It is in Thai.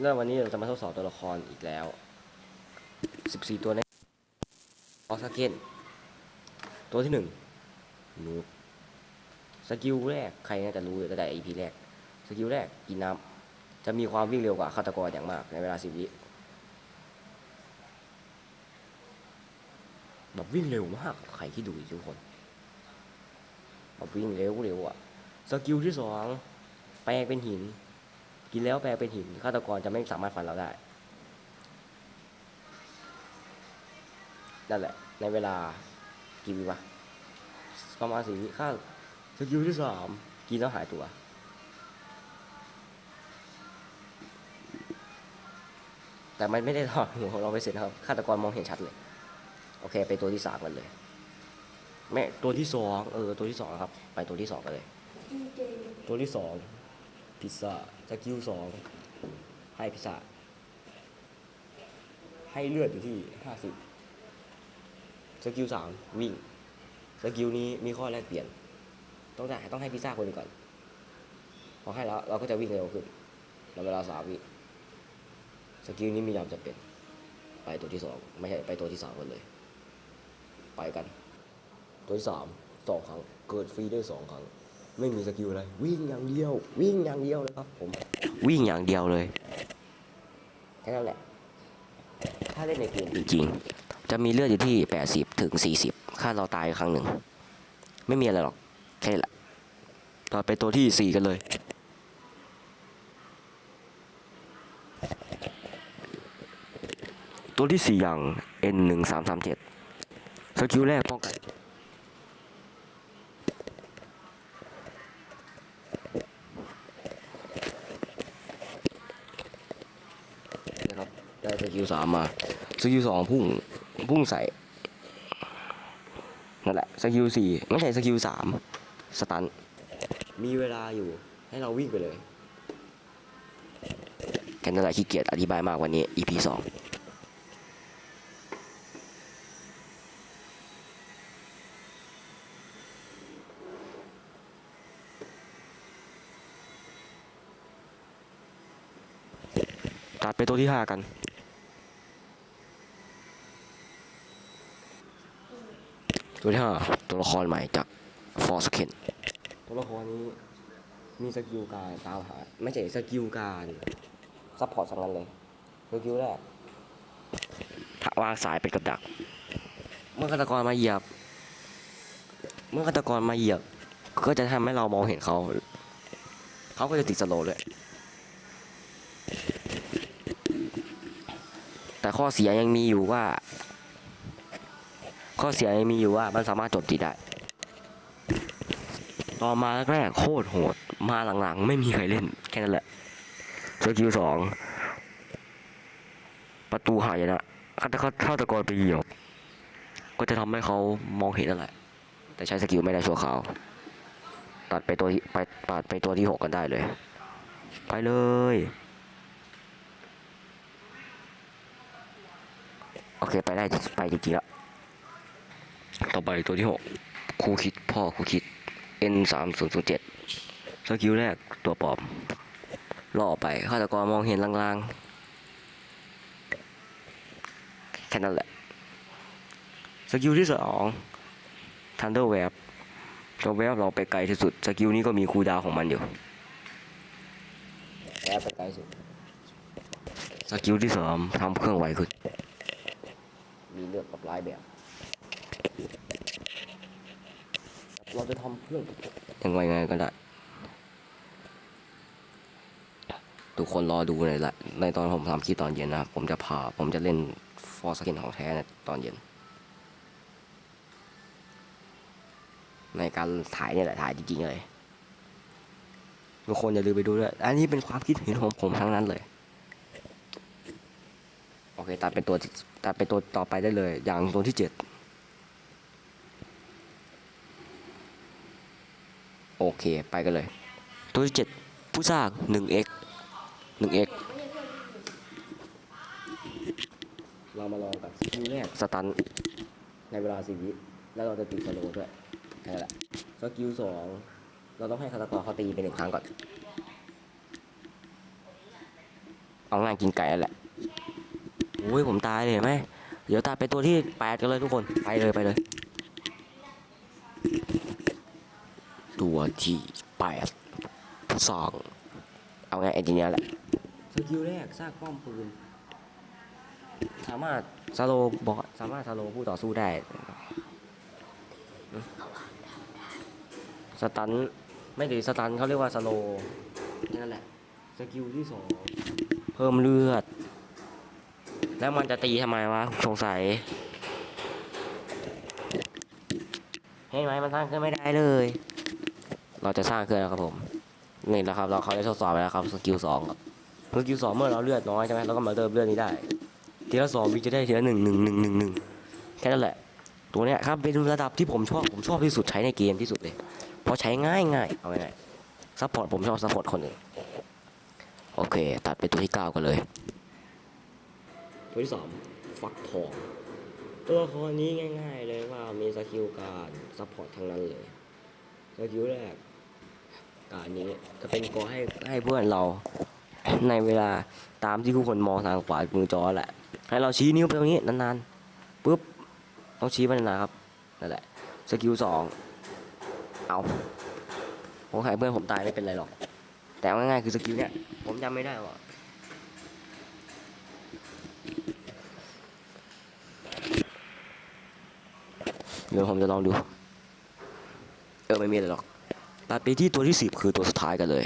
แล้ววันนี้เราจะมาทดสอบตัวละครอีกแล้ว 14 ตัวในออกสเกนตัวที่หนึ่งนูบสกิลแรกใครน่าจะรู้อยู่ตั้ EP แรก สกิลแรกกินน้ำจะมีความวิ่งเร็วกว่าฆาตกรอย่างมากในเวลา 10 วิแบบวิ่งเร็วมาก ใครที่ดูทุกคนแบบวิ่งเร็วเร็วอะสกิลที่สองแปลงเป็นหิน กินแล้วแปลงเป็นหินฆาตกรจะไม่สามารถฟันเราได้นั่นแหละ ในเวลากี่วิวะประมาณสี่วิค่าสกิลที่สามกินแล้วหายตัว แต่มันไม่ได้ถอดหัวของเราไปเสร็จนะครับฆาตกรมองเห็นชัดเลย โอเค ไปตัวที่สามกันเลยแม่ตัวที่สองเออตัวที่สองครับ ไปตัวที่สองกันเลย ตัวที่สอง พิซซ่าสกิลสองให้พิซซ่าให้เลือดอยู่ที่ห้าสิบสกิลสามวิ่งสกิลนี้มีข้อแรกเปลี่ยน ต้องได้ต้องให้พิซซ่าคนก่อน พอให้แล้วเราก็จะวิ่งเร็วขึ้นในเวลาสามวิสกิลนี้มียามจะเป็นไปตัวที่สองไม่ใช่ไปตัวที่สามกันเลย ไปกัน ตัวที่สามสองครั้งเกิดฟรีได้สองครั้ง ไม่มีสกิลอะไรวิ่งอย่างเดียว วิ่งอย่างเดียวเลยครับผมวิ่งอย่างเดียวเลยแค่นั้นแหละถ้าเล่นในเกมจริงๆจะมีเลือดอยู่ที่ 80 ถึง 40 ค่าเราตายครั้งหนึ่ง ไม่มีอะไรหรอก แค่นี้แหละต่อไปตัวที่ 4 กันเลย ตัวที่ 4 อย่าง N 1 3 3 7 สกิลแรกป้องกัน นะครับ ได้สกิลสามมาสกิลสองพุ่งพุ่งใส่นั่นแหละสกิลสี่ไม่ใช่สกิลสามสตัน มีเวลาอยู่ให้เราวิ่งไปเลยแค่นั้นแหละขี้เกียจอธิบายมากวันนี้ EP สองตัดไปตัวที่ห้ากัน ตัวที่ห้าตัวละครใหม่จากฟอร์สเคนตัวละครนี้มีสกิลการตามหาไม่ใช่สกิลการซัพพอร์ตสังนั้นเลยสกิลแรกถ้าวางสายไปกับดัก เมื่อฆาตกรมาเหยียบ เมื่อฆาตกรมาเหยียบ ก็จะทำให้เรามองเห็นเขา เขาก็จะติดสโลว์เลยแต่ข้อเสียยังมีอยู่ว่า ข้อเสียมีอยู่ว่ามันสามารถจมตีได้ตอนมาแรกโคตรโหด มาหลังๆ ไม่มีใครเล่น แค่นั้นแหละสกิลสองประตูหายนะฆาตฆาตกรไปเหยียบก็จะทำให้เขามองเห็นนั่นแหละ แต่ใช้สกิลไม่ได้ชั่วคราว ตัดไปตัวที่ไปตัดไปตัวที่หกกันได้เลย ไปเลย โอเคไปได้ไปจริงๆแล้ว ต่อไปตัวที่หกครูคิดพ่อครูคิด N สามศูนย์ศูนย์เจ็ดสกิลแรกตัวปลอมล่อไปฆาตกรมองเห็นลางๆ แค่นั้นแหละ สกิลที่สองทันเดอร์แวบตัวแวบเราไปไกลที่สุด สกิลนี้ก็มีคูดาวของมันอยู่แวบไปไกลสุด สกิลที่สามทำเครื่องไวขึ้นมีเลือกกับหลายแบบ เราจะทำเครื่องยังไงไงก็ได้ ทุกคนรอดูในละในตอนผมทำคลิปตอนเย็นนะครับ ผมจะพาผมจะเล่นฟอร์สกินของแท้ในตอนเย็น ในการถ่ายเนี่ยแหละถ่ายจริงๆเลยทุกคนอย่าลืมไปดูด้วย อันนี้เป็นความคิดเห็นของผมทั้งนั้นเลย โอเคตัดเป็นตัวตัดเป็นตัวต่อไปได้เลย อย่างตัวที่เจ็ด โอเคไปกันเลย ตัวที่เจ็ดผู้สร้างหนึ่ง x หนึ่ง x เรามาลองกับสกิลแรกสตันในเวลาสิวิแล้วเราจะติดสโลว์ด้วยนั่นแหละสกิลสองเราต้องให้ฆาตกรเขาตีไปหนึ่งครั้งก่อนโอเอาง่ายกินไก่นั่นแหละโอ้ยผมตายเลยเห็นไหมเดี๋ยวตายไปตัวที่แปดกันเลยทุกคนไปเลยไปเลย ตัวที่แปดสองเอาไงไอ้ทีเนี้ยแหละ สกิลแรกซากป้อมปืน สามารถสโลบอสสามารถสโลผู้ต่อสู้ได้สตันไม่ถึงสตันเขาเรียกว่าสโลนั่นแหละ สกิลที่สองเพิ่มเลือด แล้วมันจะตีทำไมวะ สงสัยเห็นไหมมันสร้างขึ้นไม่ได้เลย เราจะสร้างขึ้นแล้วครับผมนี่แหละครับ เราเขาได้ทดสอบไปแล้วครับสกิลสองครับสกิลสองเมื่อเราเลือดน้อยใช่ไหมเราก็มาเติมเลือดนี้ได้ ทีละสองวิจะได้ทีละหนึ่งหนึ่งหนึ่งหนึ่งหนึ่งแค่นั้นแหละ ตัวเนี้ยครับเป็นระดับที่ผมชอบผมชอบที่สุดใช้ในเกมที่สุดเลยเพราะใช้ง่ายง่ายเอาง่ายซัพพอร์ตผมชอบซัพพอร์ตคนอื่นโอเค ตัดไปตัวที่เก้ากันเลยตัวที่สามฟักทองตัวละครนี้ง่าย ๆ เลยว่ามีสกิลการซัพพอร์ตทั้งนั้นเลยสกิลแรก การนี้จะเป็นกอให้ให้เพื่อนเรา ในเวลาตามที่ทุกคนมองทางขวามือจอแหละ ให้เราชี้นิ้วไปตรงนี้นานๆปุ๊บต้องชี้ไปนานๆครับนั่นแหละสกิลสองเอาผมให้เพื่อนผมตายไม่เป็นไรหรอก แต่ง่ายๆคือสกิลเนี้ยผมจำไม่ได้ว่าเดี๋ยวผมจะลองดู เออไม่มีอะไรหรอก ตัดไปที่ตัวที่สิบคือตัวสุดท้ายกันเลย